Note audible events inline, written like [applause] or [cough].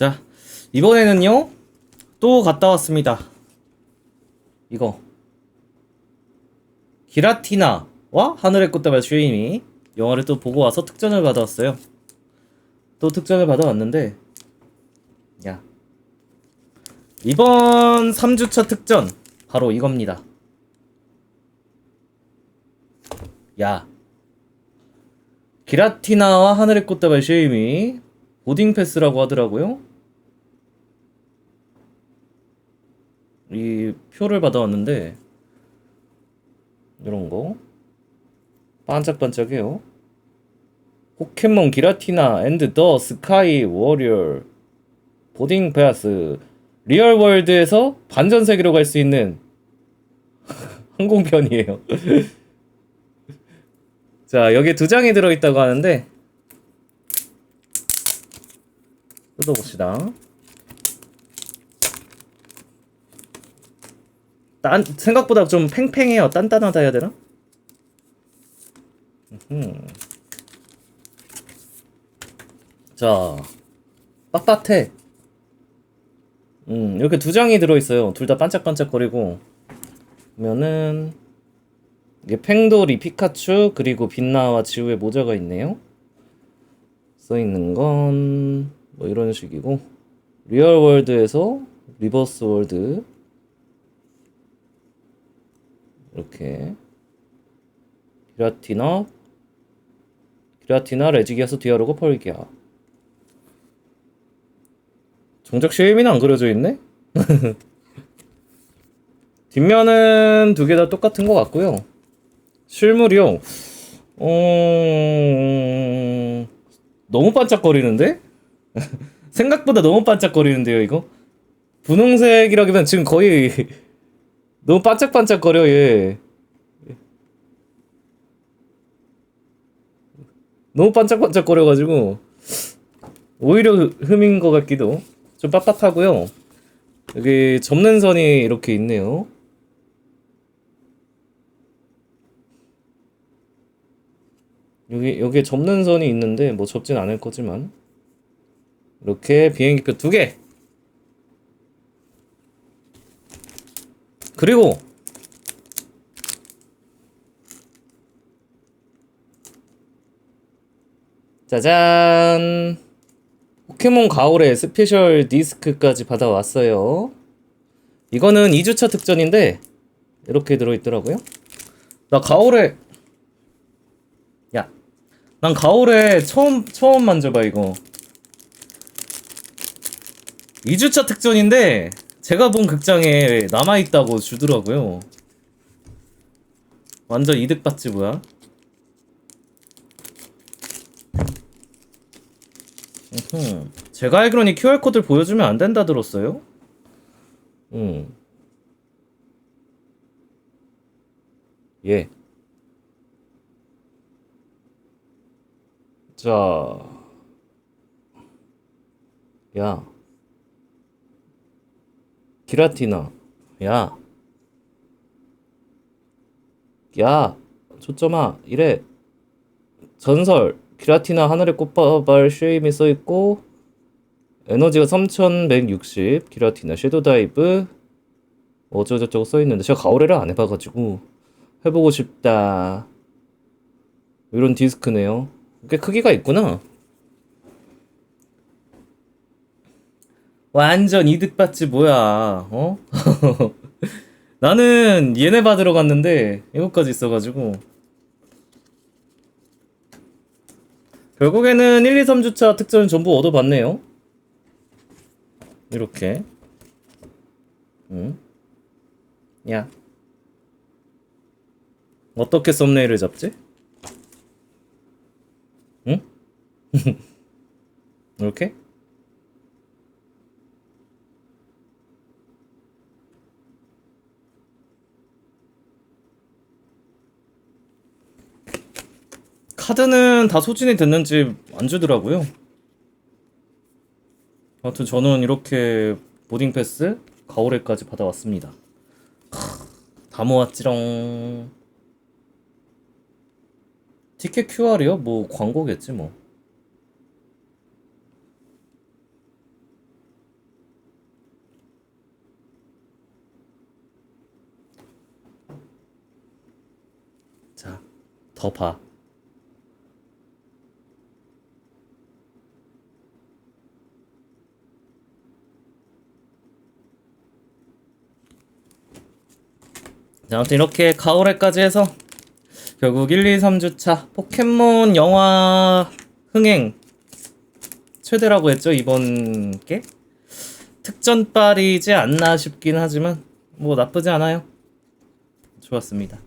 자, 이번에는요, 또 갔다 왔습니다. 이거. 기라티나와 하늘의 꽃다발 슈임이 영화를 또 보고 와서 특전을 받아왔어요. 또 특전을 받아왔는데, 야. 이번 3주차 특전, 바로 이겁니다. 야. 기라티나와 하늘의 꽃다발 쉐임이 보딩 패스라고 하더라고요. 이 표를 받아왔는데 이런 거 반짝반짝해요. 포켓몬 기라티나 앤드 더 스카이 워리어 보딩 패스 리얼 월드에서 반전 세계로 갈 수 있는 [laughs] 항공편이에요. [laughs] 자, 여기 두 장이 들어 있다고 하는데 뜯어 봅시다. 딴 생각보다 좀 팽팽해요. 단단하다 해야 되나? 음. 자, 빳빳해. 음, 이렇게 두 장이 들어있어요. 둘 다 반짝반짝거리고. 보면은 이게 팽도리 피카츄 그리고 빛나와 지우의 모자가 있네요. 써 있는 건 뭐 이런 식이고 리얼 월드에서 리버스 월드 이렇게 기라티나 기라티나 레지기아스 디아로그 펄기아 정작 쉐이미는 안 그려져 있네? [laughs] 뒷면은 두 개 다 똑같은 것 같고요. 실물이요. 어... 너무 반짝거리는데? [laughs] 생각보다 너무 반짝거리는데요, 이거? 분홍색이라기보단 지금 거의 너무 반짝반짝거려, 얘. 너무 반짝반짝거려가지고 오히려 흠인 것 같기도 좀 빳빳하고요. 여기 접는 선이 이렇게 있네요. 여기 여기에 접는 선이 있는데 뭐 접진 않을 거지만 이렇게 비행기표 두 개. 그리고 짜잔 포켓몬 가오의 스페셜 디스크까지 받아왔어요. 이거는 2주차 특전인데 이렇게 들어있더라고요. 나 가오레 야, 난 가오레 처음 처음 만져봐 이거. 2주차 특전인데 제가 본 극장에 남아 있다고 주더라고요. 완전 이득 받지 뭐야? 음, 제가 알기로는 이 QR 코드를 보여주면 안 된다 들었어요. 음. 예. 자, 야, 기라티나, 야, 야, 초점아, 이래. 전설, 기라티나 하늘의 꽃바발 쉐임이 써있고, 에너지가 3160, 기라티나 섀도우 다이브, 어쩌고저쩌고 써있는데, 제가 가오레를 안 해봐가지고, 해보고 싶다. 이런 디스크네요. 꽤 크기가 있구나. 완전 이득 받지 뭐야, 어? [laughs] 나는 얘네 받으러 갔는데, 이것까지 있어가지고. 결국에는 1, 2, 3주차 특전을 전부 얻어봤네요. 이렇게. 응? 야. 어떻게 썸네일을 잡지? 응? [laughs] 이렇게? 카드는 다 소진이 됐는지 안 주더라고요. 아무튼 저는 이렇게 보딩 패스 가오레까지 받아왔습니다. 다 모았지롱. 티켓 QR이요? 뭐 광고겠지 뭐. 자, 더 봐. 자, 아무튼 이렇게 가오레까지 해서 결국 1, 2, 3주차 포켓몬 영화 흥행 최대라고 했죠 이번 게? 특전빨이지 않나 싶긴 하지만 뭐 나쁘지 않아요. 좋았습니다